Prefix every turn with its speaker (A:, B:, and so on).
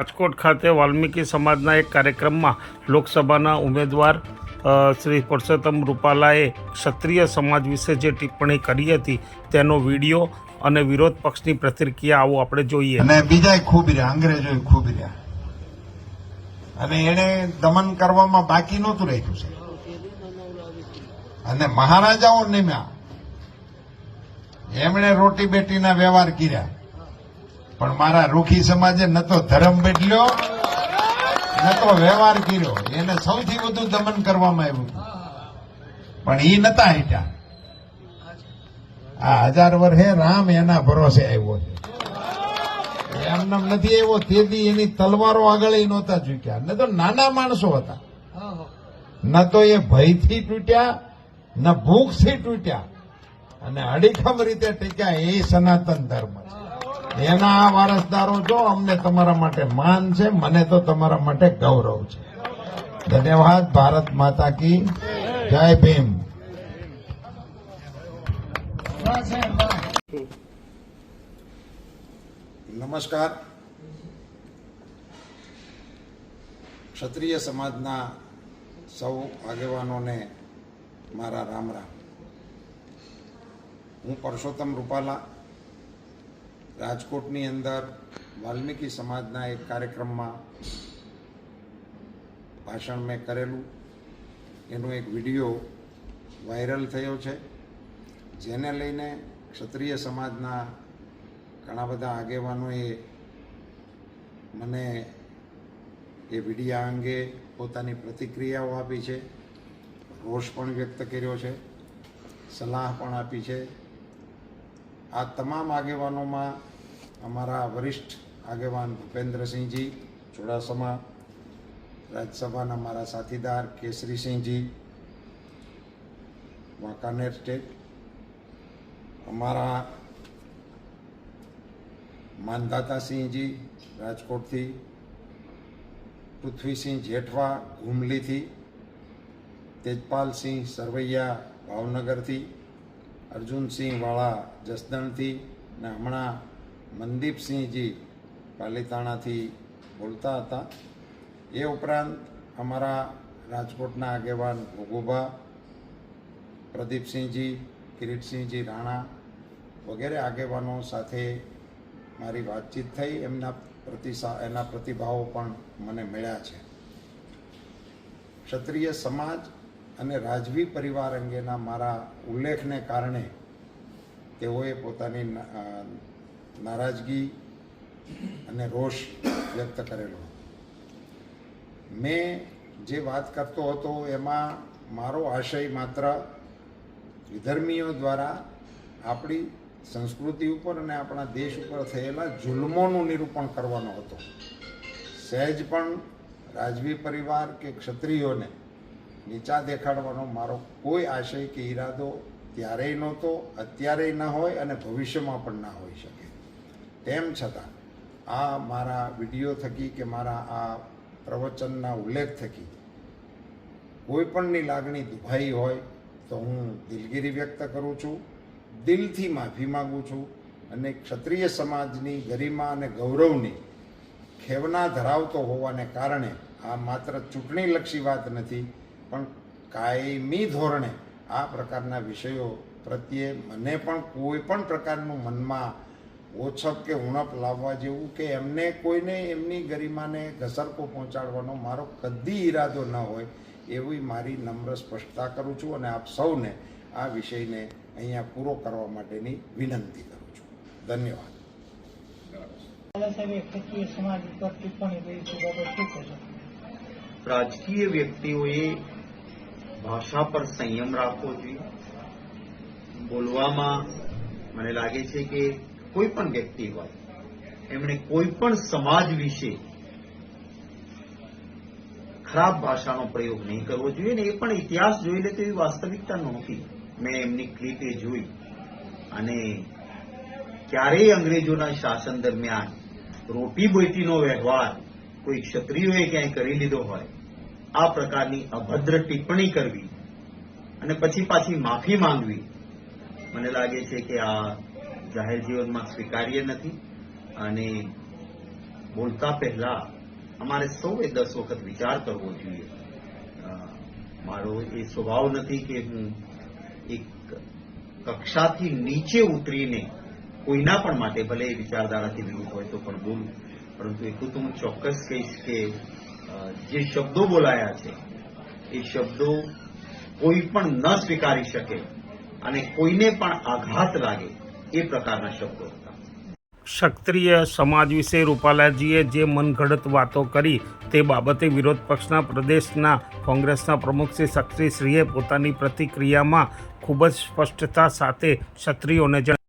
A: રાજકોટ ખાતે વાલ્મીકી સમાજના એક કાર્યક્રમમાં લોકસભાના ઉમેદવાર શ્રી પુરુષોત્તમ રૂપાલાએ ક્ષત્રિય સમાજ વિશે જે ટિપ્પણી કરી હતી તેનો વીડિયો અને વિરોધ પક્ષની પ્રતિક્રિયા આવો આપણે જોઈએ.
B: અને બીજા ખૂબ રહ્યા અંગ્રેજો ખૂબ રહ્યા. અને એને દમન કરવામાં બાકી નહોતું રાખ્યું છે. અને મહારાજાઓ નિમ્યા. એમણે રોટી બેટીના વ્યવહાર કર્યા. પણ મારા રૂખી સમાજે ન તો ધર્મ બેટલ્યો ન તો વ્યવહાર કર્યો. એને સૌથી વધુ દમન કરવામાં આવ્યું પણ એ નતા હેઠા આ હજાર વર્ષે રામ એના ભરોસે આવ્યો છે. એમને નથી આવ્યો, તેથી એની તલવારો આગળ એ નહોતા ચૂક્યા ન તો નાના માણસો હતા. ન તો એ ભયથી તૂટ્યા, ન ભૂખથી તૂટ્યા. અને અડીખમ રીતે ટીક્યા, એ સનાતન ધર્મ છે. એના વારસદારો છો અમને તમારા માટે માન છે, મને તો તમારા માટે ગૌરવ છે. ધન્યવાદ, ભારત માતા કી જય ભીમ. નમસ્કાર. ક્ષત્રિય સમાજના સૌ આગેવાનોને મારા રામ રામ. હું પરસોત્તમ રૂપાલા રાજકોટની અંદર વાલ્મીકી સમાજના એક કાર્યક્રમમાં ભાષણ મેં કરેલું. એનો એક વીડિયો વાયરલ થયો છે. જેને લઈને ક્ષત્રિય સમાજના ઘણા બધા આગેવાનોએ મને એ વિડીયા અંગે પોતાની પ્રતિક્રિયાઓ આપી છે. રોષ પણ વ્યક્ત કર્યો છે. સલાહ પણ આપી છે. આ તમામ આગેવાનોમાં અમારા વરિષ્ઠ આગેવાન ભૂપેન્દ્રસિંહજી, ચુડાસમા, રાજ્યસભાના મારા સાથીદાર કેસરીસિંહજી, વાંકાનેર સ્ટેટ, અમારા માનદાતાસિંહજી રાજકોટથી, પૃથ્વીસિંહ જેઠવા હુમલીથી, તેજપાલસિંહ સરવૈયા ભાવનગરથી અર્જુનસિંહ વાળા જસદણથી ને હમણાં મનદીપસિંહજી પાલીતાણાથી બોલતા હતા. એ ઉપરાંત અમારા રાજકોટના આગેવાન ભોગુભા, પ્રદીપસિંહજી, કિરીટસિંહજી રાણા વગેરે આગેવાનો સાથે મારી વાતચીત થઈ. એમના પ્રતિસા, એના પ્રતિભાવો પણ મને મળ્યા છે. ક્ષત્રિય સમાજ અને રાજવી પરિવાર અંગેના મારા ઉલ્લેખને કારણે તેઓએ પોતાની નારાજગી અને રોષ વ્યક્ત કરેલો. મેં જે વાત કરતો હતો એમાં મારો આશય માત્ર વિધર્મીઓ દ્વારા આપણી સંસ્કૃતિ ઉપર અને આપણા દેશ ઉપર થયેલા જુલ્મોનું નિરૂપણ કરવાનો હતો. સહેજ પણ રાજવી પરિવાર કે ક્ષત્રિયોને નીચા દેખાડવાનો મારો કોઈ આશય કે ઈરાદો ત્યારેય નહોતો અત્યારેય ન હોય અને ભવિષ્યમાં પણ ના હોઈ શકે. તેમ છતાં, આ મારા વીડિયો થકી કે મારા આ પ્રવચનના ઉલ્લેખ થકી કોઈપણની લાગણી દુભાઈ હોય તો હું દિલગીરી વ્યક્ત કરું છું, દિલથી માફી માંગુ છું અને ક્ષત્રિય સમાજની ગરિમા અને ગૌરવની ખેવના ધરાવતો હોવાને કારણે આ માત્ર ચૂંટણીલક્ષી વાત નથી પણ કાયમી ધોરણે આ પ્રકારના વિષયો પ્રત્યે મને પણ કોઈ પણ પ્રકારનું મનમાં ઓછપ કે ઉણપ લાવવા જેવું કે એમને કોઈને એમની ગરિમાને ઘસરકો પહોંચાડવાનો મારો કદી ઈરાદો ન હોય એવી મારી નમ્ર સ્પષ્ટતા કરું છું અને આપ સૌને આ વિષયને અહીંયા પૂરો કરવા માટેની વિનંતી કરું છું. ધન્યવાદ.
C: રાજકીય વ્યક્તિઓએ ભાષા પર સંયમ રાખવો જોઈએ. બોલવામાં મને લાગે છે કે કોઈ પણ વ્યક્તિ હોય, એમણે કોઈ પણ સમાજ વિશે ખરાબ ભાષાનો પ્રયોગ નહીં કરવો જોઈએ ને એ પણ ઇતિહાસ જોઈ લે તો એવી વાસ્તવિકતા નહોતી. મેં એમની ક્લિપ જોઈ અને ક્યારેય અંગ્રેજોના શાસન દરમિયાન રોટી બોટીનો વ્યવહાર કોઈ ક્ષત્રિયોએ ક્યાંય કરી લીધો હોય આ પ્રકારની અભદ્ર ટિપ્પણી કરવી અને પછી પાછી માફી માંગવી, મને લાગે છે કે આ જાહેર જીવનમાં સ્વીકાર્ય નથી અને બોલતા પહેલા અમારે સૌએ દસ વખત વિચાર કરવો જોઈએ. મારો એ સ્વભાવ નથી કે હું એક કક્ષાથી નીચે ઉતરીને કોઈના પણ માટે ભલે એ વિચારધારાથી વિરુદ્ધ હોય તો પણ બોલું, પરંતુ એટલું તો હું ચોક્કસ કહીશ કે જે શબ્દો બોલાયા છે, એ શબ્દો કોઈ પણ ન સ્વીકારી શકે અને કોઈને પણ આઘાત લાગે એ પ્રકારના શબ્દો
A: ક્ષત્રિય સમાજ વિશે રૂપાલાજીએ જે મનગઢત વાતો કરી તે બાબતે વિરોધ પક્ષના પ્રદેશના કોંગ્રેસના પ્રમુખ શ્રી શક્તિશ્રીએ પોતાની પ્રતિક્રિયામાં ખૂબ જ સ્પષ્ટતા સાથે ક્ષત્રિયોને જણાવ્યું.